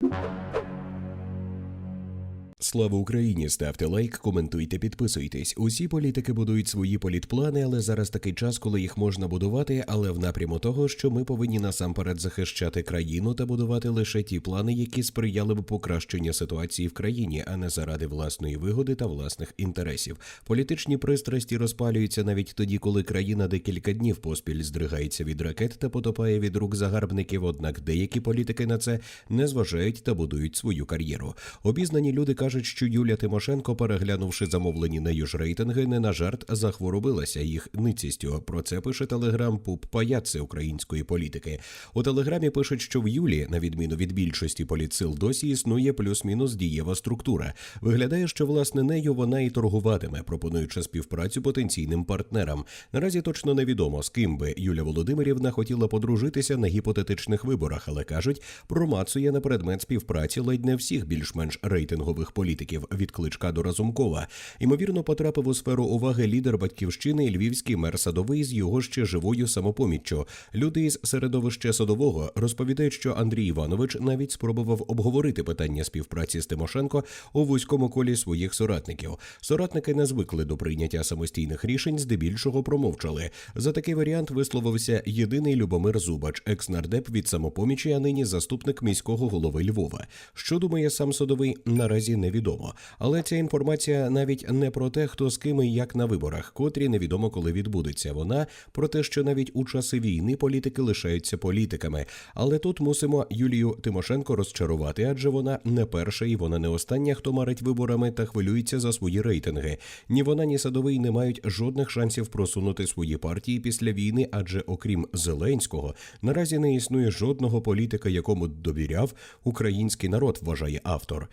you Слава Україні! Ставте лайк, коментуйте, підписуйтесь. Усі політики будують свої політплани, але зараз такий час, коли їх можна будувати, але в напряму того, що ми повинні насамперед захищати країну та будувати лише ті плани, які сприяли б покращенню ситуації в країні, а не заради власної вигоди та власних інтересів. Політичні пристрасті розпалюються навіть тоді, коли країна декілька днів поспіль здригається від ракет та потопає від рук загарбників. Однак деякі політики на це не зважають та будують свою кар'єру. Обізнані люди кажуть, що Юлія Тимошенко, переглянувши замовлені нею ж рейтинги, не на жарт захворобилася їх ницістю. Про це пише телеграм Пуп Паяци української політики. У телеграмі пишуть, що в Юлі, на відміну від більшості політсил, досі існує плюс-мінус дієва структура. Виглядає, що власне нею вона і торгуватиме, пропонуючи співпрацю потенційним партнерам. Наразі точно невідомо, з ким би Юля Володимирівна хотіла подружитися на гіпотетичних виборах, але кажуть, промацує на предмет співпраці ледь не всіх більш-менш рейтингових політиків від кличка до Разумкова. Ймовірно, потрапив у сферу уваги лідер батьківщини львівський мер Садовий з його ще живою самопоміччю. Люди із середовища Садового розповідають, що Андрій Іванович навіть спробував обговорити питання співпраці з Тимошенко у вузькому колі своїх соратників. Соратники не звикли до прийняття самостійних рішень, здебільшого промовчали. За такий варіант висловився єдиний Любомир Зубач, екс-нардеп від самопомічі, а нині заступник міського голови Львова. Що думає сам Садовий, наразі невідомо. Але ця інформація навіть не про те, хто з ким і як на виборах, котрі невідомо коли відбудеться. Вона про те, що навіть у часи війни політики лишаються політиками. Але тут мусимо Юлію Тимошенко розчарувати, адже вона не перша і вона не остання, хто марить виборами та хвилюється за свої рейтинги. Ні вона, ні садовий не мають жодних шансів просунути свої партії після війни, адже окрім Зеленського наразі не існує жодного політика, якому довіряв український народ, вважає автор.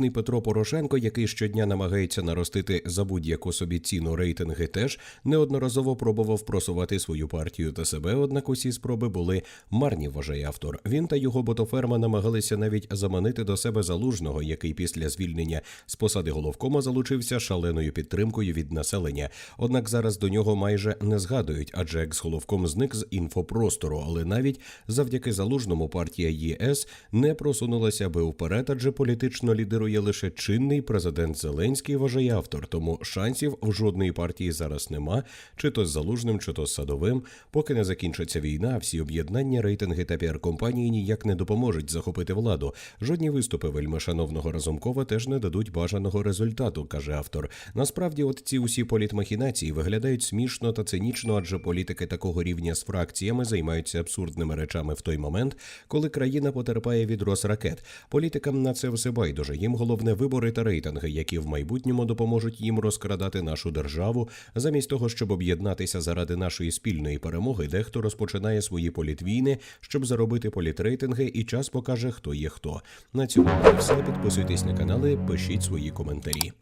Славнозвісний Петро Порошенко, який щодня намагається наростити за будь-яку собі ціну рейтинги, теж неодноразово пробував просувати свою партію та себе. Однак усі спроби були марні, вважає автор. Він та його ботоферма намагалися навіть заманити до себе залужного, який після звільнення з посади головкома залучився шаленою підтримкою від населення. Однак зараз до нього майже не згадують, адже екс-головком зник з інфопростору. Але навіть завдяки залужному партія ЄС не просунулася би вперед, адже політично лідирує лише чинний президент Зеленський, вважає автор. Тому шансів в жодної партії зараз нема, чи то з залужним, чи то з садовим. Поки не закінчиться війна, всі об'єднання, рейтинги та піар-компанії ніяк не допоможуть захопити владу. Жодні виступи вельми шановного Разумкова теж не дадуть бажаного результату, каже автор. Насправді, от ці усі політмахінації виглядають смішно та цинічно, адже політики такого рівня з фракціями займаються абсурдними речами в той момент, коли країна потерпає від ракет. Політикам на це все байдуже. Їм головне вибори та рейтинги, які в майбутньому допоможуть їм розкрадати нашу державу, замість того, щоб об'єднатися заради нашої спільної перемоги. Дехто розпочинає свої політвійни, щоб заробити політрейтинги, і час покаже, хто є хто. На цьому все. Підписуйтесь на канали, пишіть свої коментарі.